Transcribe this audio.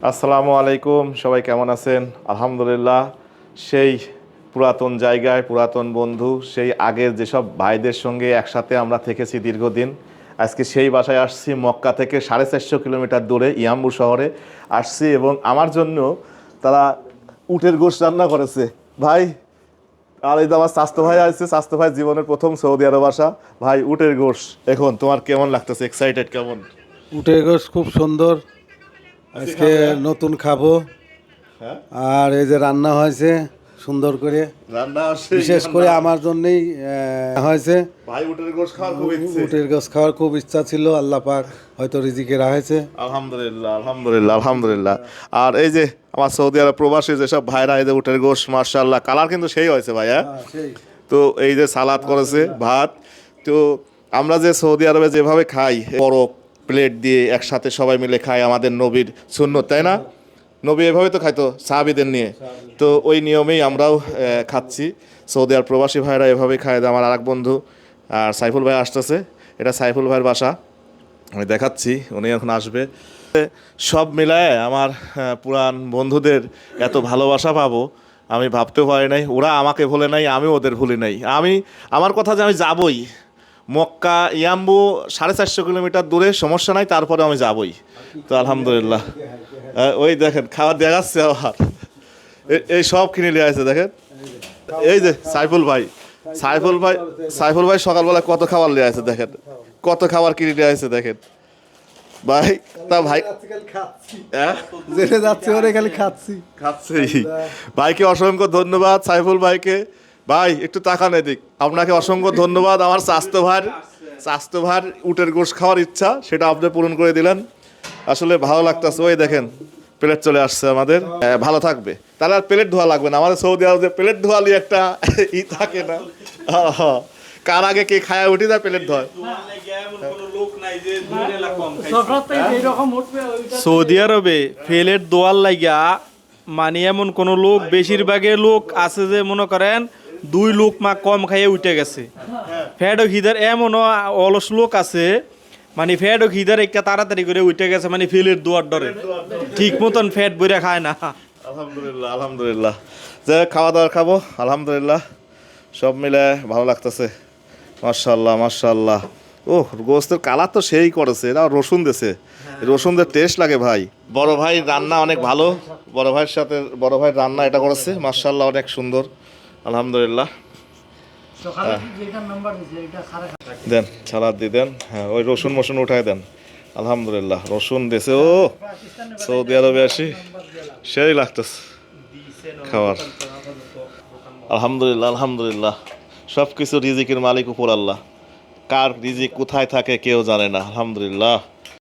আসসালামু আলাইকুম, সবাই কেমন আছেন? আলহামদুলিল্লাহ, সেই পুরাতন জায়গায়, পুরাতন বন্ধু, সেই আগের যেসব ভাইদের সঙ্গে একসাথে আমরা থেকেছি দীর্ঘদিন, আজকে সেই বাসায় আসছি মক্কা থেকে সাড়ে চারশো কিলোমিটার দূরে ইয়াম্বু শহরে আসছি এবং আমার জন্য তারা উটের গোশ রান্না করেছে। ভাই, আর এই তো আমার স্বাস্থ্য ভাই আসছে, স্বাস্থ্য ভাই জীবনের প্রথম সৌদি আরব আসা। ভাই, উটের গোশ, এখন তোমার কেমন লাগতেছে? এক্সাইটেড কেমন? উটের গোস খুব সুন্দর আজকে নতুন খাব। হ্যাঁ? আর এই যে রান্না হয়েছে সুন্দর করে। রান্না বিশেষ করে আমার জন্যই হয়েছে। ভাই উটের গোশ খাওয়ার খুব ইচ্ছে। উটের গোস খাওয়ার খুব ইচ্ছা ছিল আল্লাহ পাক হয়তো রিজিকে রাখেছে। আলহামদুলিল্লাহ আলহামদুলিল্লাহ আলহামদুলিল্লাহ। আর এই যে আমার সৌদি আরব প্রবাসী যেসব ভাইরা এই যে উটের গোশ মার্শাল্লাহ কালার কিন্তু সেই হয়েছে ভাইয়া সেই। তো এই যে সালাদ করেছে ভাত। তো আমরা যে সৌদি আরবে যেভাবে খাই বড় প্লেট দিয়ে একসাথে সবাই মিলে খায় আমাদের নবীর সুন্নত, তাই না? নবী এভাবে তো খাইতো, সাহাবিদের নিয়ে। তো ওই নিয়মেই আমরাও খাচ্ছি। সৌদি আর প্রবাসী ভাইরা এভাবে খায়। আমার আরেক বন্ধু, আর সাইফুল ভাই আসতেছে। এটা সাইফুল ভাইয়ের বাসা। আমি দেখাচ্ছি, উনি এখন আসবে। সব মিলায় আমার পুরান বন্ধুদের এত ভালোবাসা পাবো, আমি ভাবতেও পারি নাই। ওরা আমাকে ভুলে নাই আমি ওদের ভুলি নাই। আমি, আমার কথা যে আমি যাবই মক্কা ইয়াম্বু সাড়ে চারশো কিলোমিটার দূরে সমস্যা নাই তারপরে আমি যাবই। তো আলহামদুলিল্লাহ। ওই দেখেন খাবার দেখাচ্ছে আবার। এই সব কিনে নিয়ে আসছে দেখেন। এই যে সাইফুল ভাই সাইফুল ভাই সাইফুল ভাই সকালবেলা কত খাবার নিয়ে আছে দেখেন। কত খাবার কিনে নিয়ে আসছে দেখেন। ভাই তা ভাই হ্যাঁ? যেতে যাচ্ছি ওরে খালি খাচ্ছি। খাচ্ছি। ভাইকে অসংখ্য ধন্যবাদ সাইফুল ভাইকে। ভাই, একটু তাকান এদিক। আপনাকে অসংখ্য ধন্যবাদ। আমার স্বাস্থ্য ভার স্বাস্থ্য ভার উটের গোশ খাওয়ার ইচ্ছা, সেটা আপনি পূরণ করে দিলেন। আসলে ভালো লাগতেছে। ওই দেখেন, প্লেট চলে আসছে আমাদের। ভালো থাকবে। তাহলে আর প্লেট ধোয়া লাগবে না। আমাদের সৌদি আরবে প্লেট ধোয়ালি একটা ই থাকে না। কার আগে কে খায়া উঠি তার প্লেট ধোয়। সৌদি আরবে ফেলের দোয়ার লাগিয়া মানে এমন কোন লোক, বেশিরভাগের লোক আছে যে মনে করেন দুই লোক মা কম খাইয়ে উঠে গেছে। ফ্যাট ও খিদার এমনও অলস লোক আছে মানে ফ্যাট ও খিদার একটা তাড়াতাড়ি করে উঠে গেছে মানে ফিলের দোয়ার ডরে। ঠিক মতন ফ্যাট বইরা খায় না। আলহামদুলিল্লাহ আলহামদুলিল্লাহ। যে খাওয়া দাওয়া খাব আলহামদুলিল্লাহ। সব মিলে ভালো লাগতেছে। মার্শাল্লাহ মার্শাল্লাহ ও গোস্তের কালার তো সেই করেছে এরা রসুন দেছে। রসুনদের টেস্ট লাগে ভাই। বড় ভাই রান্না অনেক ভালো। বড় ভাইয়ের সাথে বড় ভাই রান্না এটা করেছে। মার্শাল্লাহ অনেক সুন্দর। আলহামদুলিল্লাহ। দেন সালাদ দিয়ে দেন হ্যাঁ ওই রসুন মসুন উঠায় দেন। আলহামদুলিল্লাহ রসুন দেশে ও সৌদি আরবে আসি সেই লাগতেছে খাবার আলহামদুলিল্লাহ আলহামদুলিল্লাহ সব কিছু রিজিকের মালিক উপর আল্লাহ। কার রিজিক কোথায় থাকে কেউ জানে না আলহামদুলিল্লাহ।